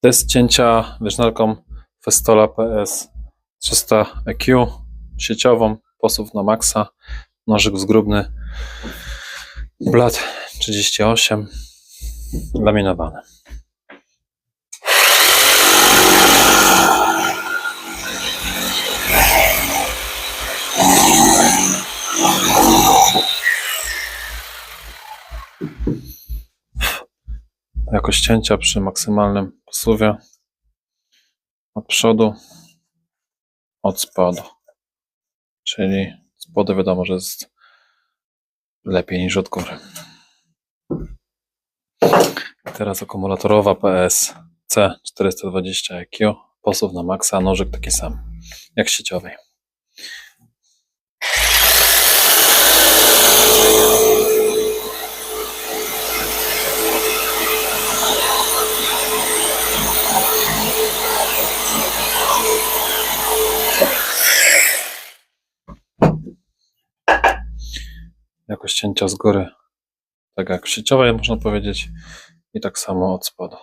Test cięcia wierzchnalką Festola PS 300 EQ sieciową, posuw na maksa, nożyk zgrubny, blat 38, laminowany. Jakość cięcia przy maksymalnym posuwie od przodu, od spodu. Czyli spodu wiadomo, że jest lepiej niż od góry. Teraz akumulatorowa PS C420 EQ, posuw na maksa, nożyk taki sam jak sieciowej. Jakość cięcia z góry, tak jak sieciowej można powiedzieć i tak samo od spodu.